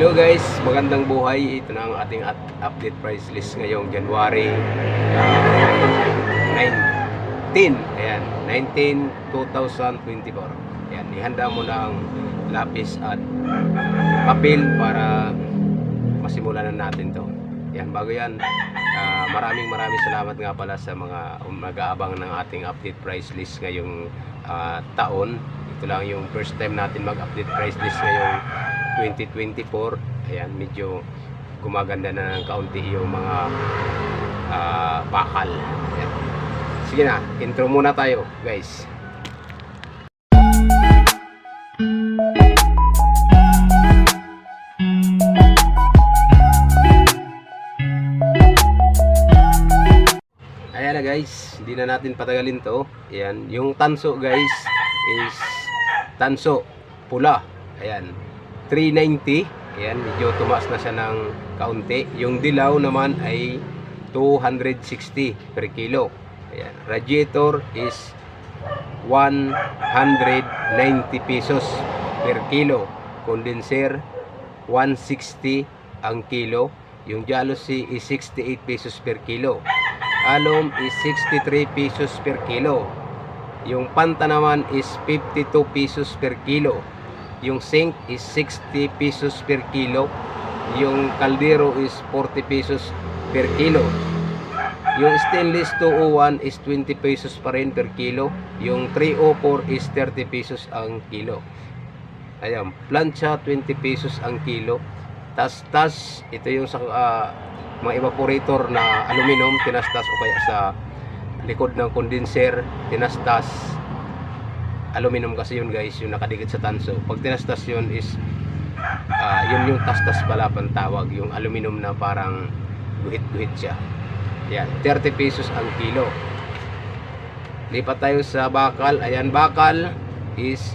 Hello guys, magandang buhay. Ito na ang ating at update price list ngayong January uh, 19. Ayan, 19, 2024. Ayan, ihanda mo na ang lapis at papel para masimulan na natin to. Yan, bago yan, ah, maraming maraming salamat nga pala sa mga nag-aabang ng ating update price list ngayong ah, taon. Ito lang yung first time natin mag-update price list ngayong 2024. Ayan, medyo gumaganda na ng kaunti yung mga ah, bakal. Ayan. Sige na, intro muna tayo, guys. Ayan guys, hindi na natin patagalin to. Ayan, yung tanso guys is tanso pula. Ayan, 390. Ayan, medyo tumaas na siya ng kaunti. Yung dilaw naman ay 260 per kilo. Ayan, radiator is 190 pesos per kilo. Condenser 160 ang kilo. Yung jealousy is 68 pesos per kilo. Alum is 63 pesos per kilo. Yung panta naman is 52 pesos per kilo. Yung zinc is 60 pesos per kilo. Yung kaldero is 40 pesos per kilo. Yung stainless 201 is 20 pesos pa rin per kilo. Yung 304 is 30 pesos ang kilo. Ayan, plancha 20 pesos ang kilo. Tas-tas, ito yung sa ah, mga evaporator na aluminum, tinastas o kaya sa likod ng condenser, tinastas. Aluminum kasi yun guys, yung nakadikit sa tanso. Pag tinastas yun is, ah, yun yung tastas pala pang tawag, yung aluminum na parang guhit-guhit siya. Yan, 30 pesos ang kilo. Lipat tayo sa bakal. Ayan, bakal is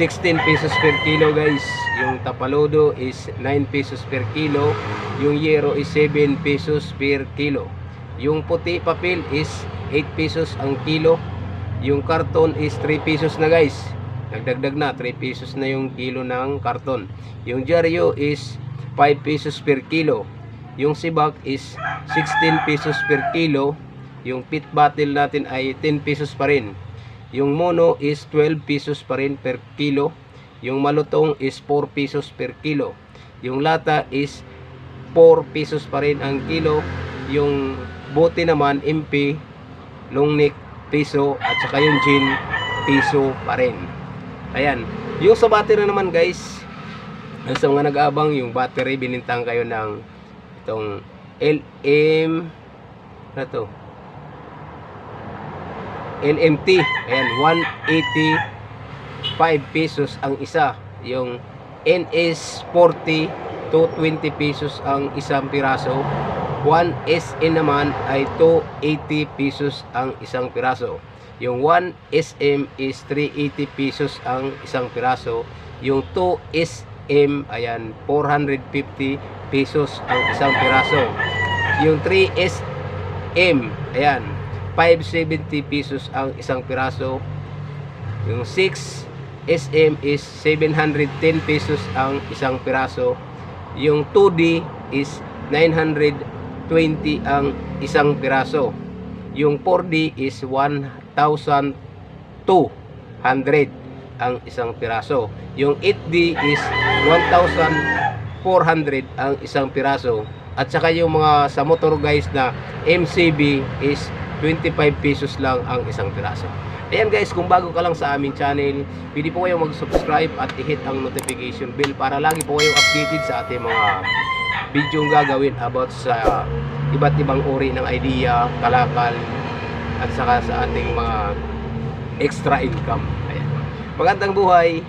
16 pesos per kilo guys. Yung tapalodo is 9 pesos per kilo. Yung yero is 7 pesos per kilo. Yung puti papel is 8 pesos ang kilo. Yung karton is 3 pesos na guys. Nagdagdag na 3 pesos na yung kilo ng karton. Yung dyaryo is 5 pesos per kilo. Yung sibak is 16 pesos per kilo. Yung pit bottle natin ay 10 pesos pa rin. Yung mono is 12 pesos pa rin per kilo. Yung malutong is 4 pesos per kilo. Yung lata is 4 pesos pa rin ang kilo. Yung bote naman MP, long neck, piso at saka yung gin, piso pa rin. Ayan. Yung sa battery naman guys, sa mga nag-aabang yung battery, binintang kayo ng itong LM na to LMT ayan 185 pesos ang isa yung NS40 to 20 pesos ang isang piraso 1SN naman ay 280 pesos ang isang piraso yung 1SM is 380 pesos ang isang piraso yung 2SM ayan 450 pesos ang isang piraso yung 3SM ayan 570 pesos ang isang piraso. Yung 6 SM is 710 pesos ang isang piraso. Yung 2D is 920 ang isang piraso. Yung 4D is 1,200 ang isang piraso. Yung 8D is 1,400 ang isang piraso. At saka yung mga sa motor guys na MCB is 25 pesos lang ang isang piraso. Ayan guys, kung bago ka lang sa aming channel, pwede po kayong mag-subscribe at i-hit ang notification bell para lagi po kayong updated sa ating mga video gagawin about sa iba't ibang uri ng idea, kalakal, at saka sa ating mga extra income. Ayan. Magandang buhay!